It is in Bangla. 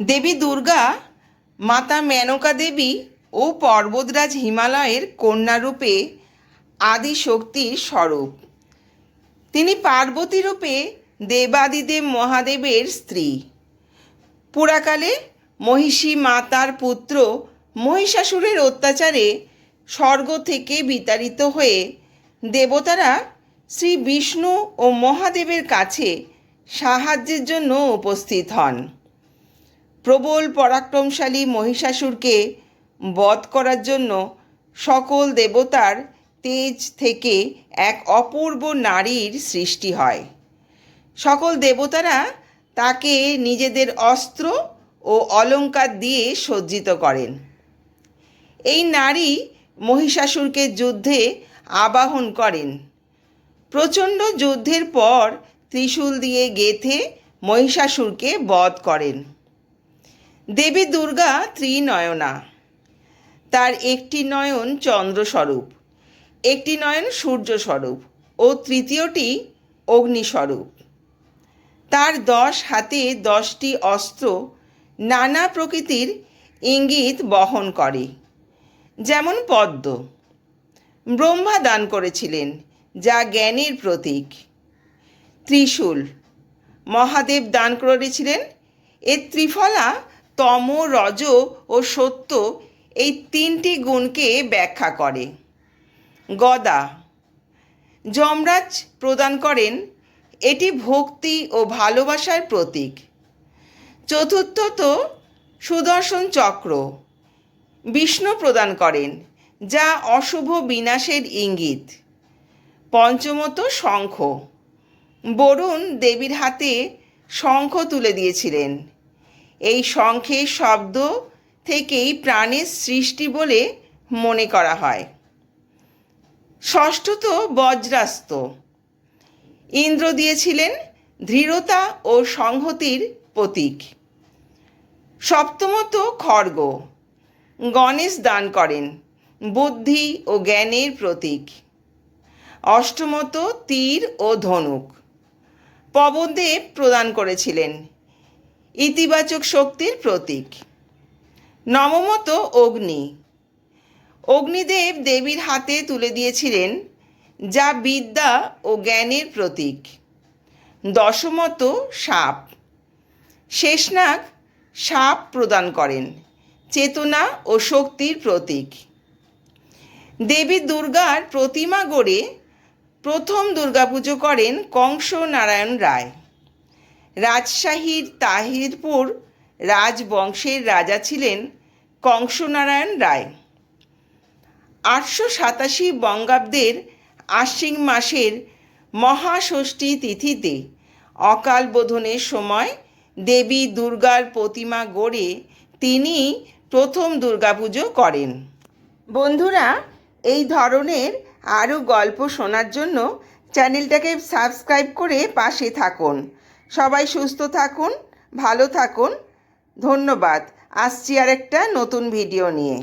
দেবী দুর্গা, মাতা মেনকা দেবী ও পর্বতরাজ হিমালয়ের কন্যারূপে আদি শক্তির স্বরূপ। তিনি পার্বতী রূপে দেবাদিদেব মহাদেবের স্ত্রী। পুরাকালে মহিষী মাতার পুত্র মহিষাসুরের অত্যাচারে স্বর্গ থেকে বিতাড়িত হয়ে দেবতারা শ্রী বিষ্ণু ও মহাদেবের কাছে সাহায্যের জন্য উপস্থিত হন। প্রবল পরাক্রমশালী মহিষাসুরকে বধ করার জন্য সকল দেবতার তেজ থেকে এক অপূর্ব নারীর সৃষ্টি হয়। সকল দেবতারা তাকে নিজেদের অস্ত্র ও অলংকার দিয়ে সজ্জিত করেন। এই নারী মহিষাসুরকে যুদ্ধে আবাহন করেন। প্রচণ্ড যুদ্ধের পর ত্রিশূল দিয়ে গেথে মহিষাসুরকে বধ করেন। দেবী দুর্গা ত্রিনয়না। তার একটি নয়ন চন্দ্রস্বরূপ, একটি নয়ন সূর্যস্বরূপ ও তৃতীয়টি অগ্নিস্বরূপ। তার দশ হাতে দশটি অস্ত্র নানা প্রকৃতির ইঙ্গিত বহন করে, যেমন পদ্ম। ব্রহ্মা দান করেছিলেন, যা জ্ঞানের প্রতীক। ত্রিশূল, মহাদেব দান করেছিলেন, এর ত্রিফলা তম, রজ ও সত্য এই তিনটি গুণকে ব্যাখ্যা করে। গদা, যমরাজ প্রদান করেন, এটি ভক্তি ও ভালোবাসার প্রতীক। চতুর্থত, সুদর্শন চক্র, বিষ্ণু প্রদান করেন, যা অশুভ বিনাশের ইঙ্গিত। পঞ্চমত, শঙ্খ, বরুণ দেবীর হাতে শঙ্খ তুলে দিয়েছিলেন। এই শঙ্খের শব্দ থেকেই প্রাণের সৃষ্টি বলে মনে করা হয়। ষষ্ঠত বজ্রাস্ত। ইন্দ্র দিয়েছিলেন দৃঢ়তা ও সংহতির প্রতীক। সপ্তমত খড়গ গণেশ দান করেন, বুদ্ধি ও জ্ঞানের প্রতীক। অষ্টমত তীর ও ধনুক। পবনদেব প্রদান করেছিলেন। ইতিবাচক শক্তির প্রতীক। নবমত অগ্নি। অগ্নিদেব দেবীর হাতে তুলে দিয়েছিলেন যা বিদ্যা ও জ্ঞানের প্রতীক। দশমত সাপ। শেষনাগ সাপ প্রদান করেন, চেতনা ও শক্তির প্রতীক। দেবী দুর্গার প্রতিমা গড়ে প্রথম দুর্গাপুজো করেন কংস নারায়ণ রায়। রাজশাহীর তাহিরপুর রাজবংশের রাজা ছিলেন কংসনারায়ণ রায়। আটশো সাতাশি বঙ্গাব্দের আশ্বিন মাসের মহাষষ্ঠী তিথিতে অকাল বোধনের সময় দেবী দুর্গার প্রতিমা গড়ে তিনি প্রথম দুর্গাপুজো করেন। বন্ধুরা, এই ধরনের আরও গল্প শোনার জন্য চ্যানেলটাকে সাবস্ক্রাইব করে পাশে থাকুন। সবাই সুস্থ থাকুন ভালো থাকুন। ধন্যবাদ। আসছি আর একটা নতুন ভিডিও নিয়ে।